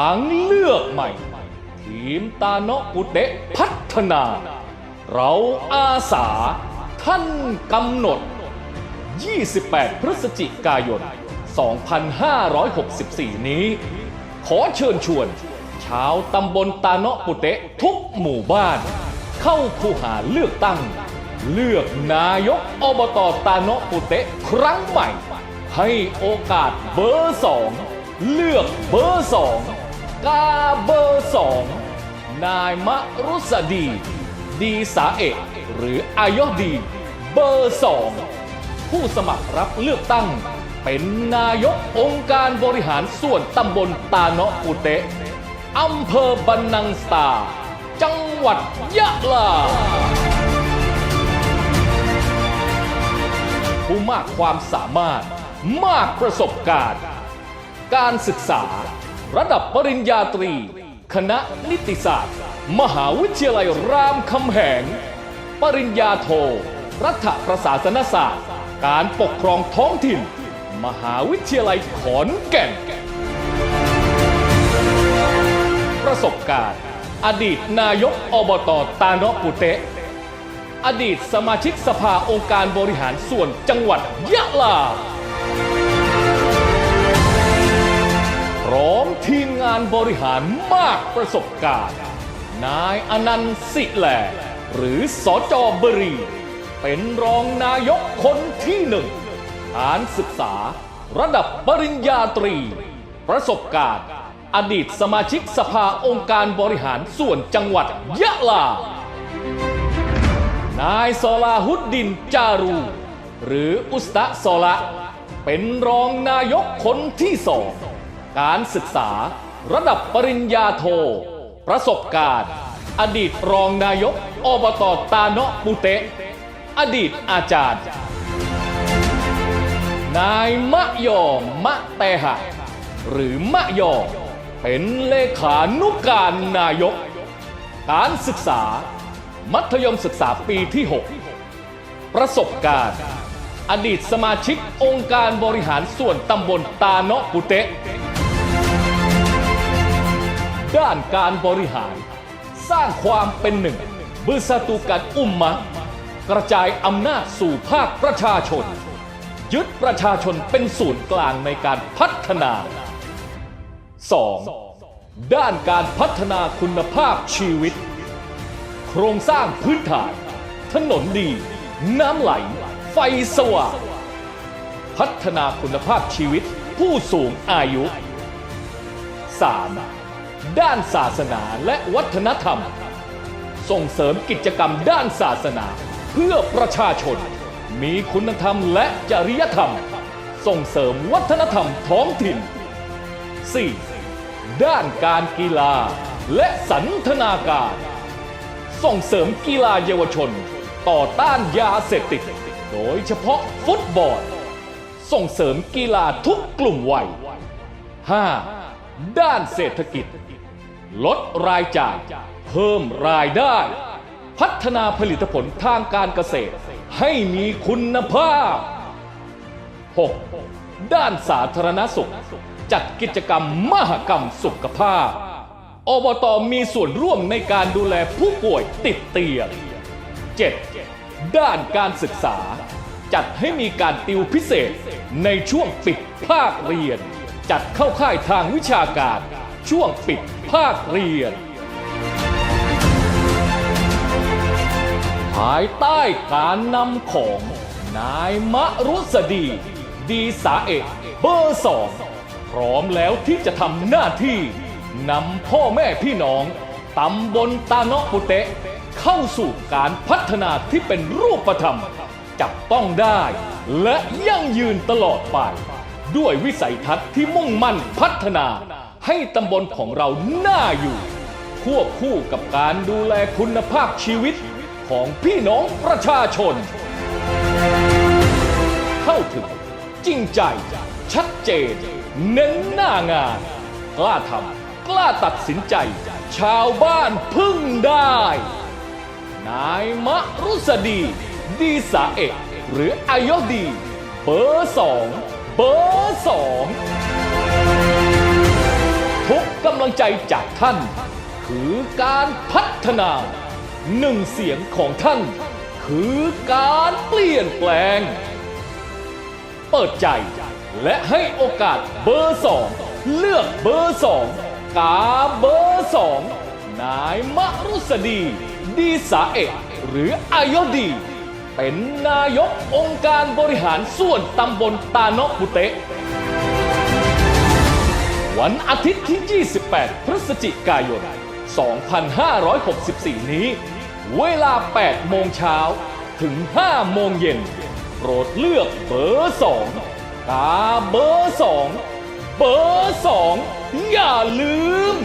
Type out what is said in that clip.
างเลือกใหม่ ทีมตาโนะปุเตะพัฒนา เราอาสาท่านกำหนด 28 พฤศจิกายน 2564 นี้ ขอเชิญชวน ชาวตำบลตาเนาะปุเตะทุกหมู่บ้าน เข้าคูหาเลือกตั้ง เลือกนายกอบตตาเนาะปุเตะครั้งใหม่ ให้โอกาสเบอร์สอง เลือกเบอร์สองกาเบอร์สองนายมะรุสดี ดีสาเอกหรืออายอดี เบอร์สองผู้สมัครรับเลือกตั้ง เป็นนายกองค์การบริหารส่วนตำบลตาเนาะปุเตะอำเภอบันนังสตา จังหวัดยะลา ผู้มากความสามารถมากประสบการณ์ การศึกษา ระดับปริญญาตรี คณะนิติศาสตร์ มหาวิทยาลัยรามคำแหง ปริญญาโท รัฐประศาสนศาสตร์ การปกครองท้องถิ่น มหาวิทยาลัยขอนแก่น ประสบการณ์ อดีตนายกอบตตาเนาะปุเตะอดีตสมาชิกสภาองค์การบริหารส่วนจังหวัดยะลา ร้อมทีมงานบริหารมากประสบการณ์ นายอนันต์สิแหลหรือสอจอบรี เป็นรองนายกคนที่หนึ่งฐานศึกษา ระดับปริญญาตรี ประสบการณ์ อดีตสมาชิกสภาองค์การบริหารส่วนจังหวัดยะลา นายซอลาฮุดดินจารู หรืออุสตะซอละเป็นรองนายกคนที่สอง การศึกษา ระดับปริญญาโท ประสบการณ์ อดีตรองนายก อบตตาเนาะปุเตะ อดีตอาจารย์ นายมะยอมะแตหะ หรือมะยอเป็นเลขานุการนายก การศึกษา มัธยมศึกษาปีที่ 6 ประสบการณ์ อดีตสมาชิกองค์การบริหารส่วนตำบลตาเนาะปุเตะ ด้านการบริหาร สร้างความเป็นหนึ่งบืสตุกันอุมมะกระจายอำนาจสู่ภาคประชาชน ยึดประชาชนเป็นศูนย์กลางในการพัฒนา 2. ด้านการพัฒนาคุณภาพชีวิต โครงสร้างพื้นฐาน ถนนดี น้ำไหล ไฟสว่างพัฒนาคุณภาพชีวิตผู้สูงอายุ 3. ด้านศาสนาและวัฒนธรรม ส่งเสริมกิจกรรมด้านศาสนา เพื่อประชาชน มีคุณธรรมและจริยธรรม ส่งเสริมวัฒนธรรมท้องถิ่น 4. ด้านการกีฬาและสันทนาการ ส่งเสริมกีฬาเยาวชน ต่อต้านยาเสพติด โดยเฉพาะฟุตบอล ส่งเสริมกีฬาทุกกลุ่มวัย 5. ด้านเศรษฐกิจ ลดรายจ่ายเพิ่มรายได้ พัฒนาผลิตผลทางการเกษตร ให้มีคุณภาพ 6. ด้านสาธารณสุข จัดกิจกรรมมหกรรมสุขภาพ อบตมีส่วนร่วมในการดูแลผู้ป่วยติดเตียง 7. ด้านการศึกษา จัดให้มีการติวพิเศษในช่วงปิดภาคเรียน จัดเข้าค่ายทางวิชาการ ช่วงปิดภาคเรียน ภายใต้การนำของนายมะรุสดี ดีสาเอกเบอร์สองพร้อมแล้วที่จะทำหน้าที่นำพ่อแม่พี่น้องตำบลตาเนาะปุเตะ เข้าสู่การพัฒนาที่เป็นรูปธรรม จับต้องได้ และยั่งยืนตลอดไป ด้วยวิสัยทัศน์ที่มุ่งมั่นพัฒนา ให้ตำบลของเราน่าอยู่ ควบคู่กับการดูแลคุณภาพชีวิตของพี่น้องประชาชน เข้าถึงจริงใจ ชัดเจน เน้นหน้างาน กล้าทำกล้าตัดสินใจ ชาวบ้านพึ่งได้ นายมะรุสดี ดีสาเอกหรืออายดี เบอร์สอง เบอร์สองททุกกำลังใจจากท่าน คือการพัฒนาหนึ่งเสียงของท่าน คือการเปลี่ยนแปลง เปิดใจและให้โอกาสเบอร์สองเลือกเบอร์สองกาเบอร์สองนายมรุษดี ดีสาเอกหรืออายดี เป็นนายกองค์การบริหารส่วนตำบลตาโนปุเตะ วันอาทิตย์ที่ 28 พฤศจิกายน 2564 นี้ เวลา 8 โมงเช้าถึง 5 โมงเย็น โปรดเลือกเบอร์2กาเบอร์ 2 เบอร์ 2 อย่าลืม